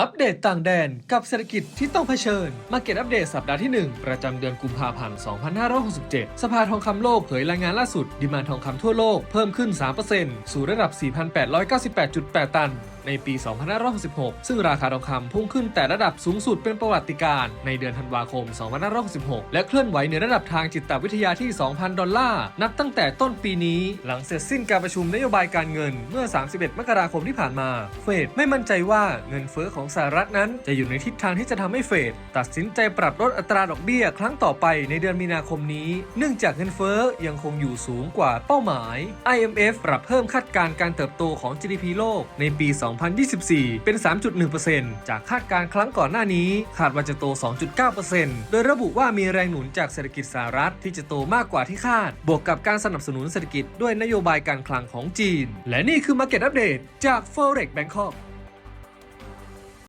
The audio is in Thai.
อัปเดตต่างแดนกับเศรษฐกิจที่ต้องเผชิญมาเก็ตอัปเดตสัปดาห์ที่ 1 ประจำเดือนกุมภาพันธ์ 2567 สภาทองคำโลกเผยรายงานล่าสุดดิมานทองคำทั่วโลกเพิ่มขึ้น 3%สู่ระดับ 4,898.8 ตันในปี 2566 ซึ่งราคาทองคำพุ่งขึ้นแต่ระดับสูงสุดเป็นประวัติการณ์ในเดือนธันวาคม 2566 และเคลื่อนไหวในระดับทางจิตวิทยาที่ 2,000 ดอลลาร์ นับตั้งแต่ต้นปีนี้ หลังเสร็จสิ้นการประชุมนโยบายการเงินเมื่อ 31 มกราคมที่ผ่านมา เฟดไม่มั่นใจว่าเงินเฟ้อของสหรัฐนั้น จะอยู่ในทิศทางที่จะทำให้เฟดตัดสินใจปรับลดอัตราดอกเบี้ยครั้งต่อไปในเดือนมีนาคมนี้ เนื่องจากเงินเฟ้อยังคงอยู่สูงกว่าเป้าหมาย IMF ปรับเพิ่มคาดการณ์การเติบโตของ GDP โลกในปี2024 เป็น 3.1%จากคาดการณ์ครั้งก่อนหน้านี้ คาดว่าจะโต 2.9%โดยระบุว่ามีแรงหนุนจากเศรษฐกิจสหรัฐที่จะโตมากกว่าที่คาด บวกกับการสนับสนุนเศรษฐกิจด้วยนโยบายการคลังของจีน และนี่คือ Market Update จาก Forex Bangkok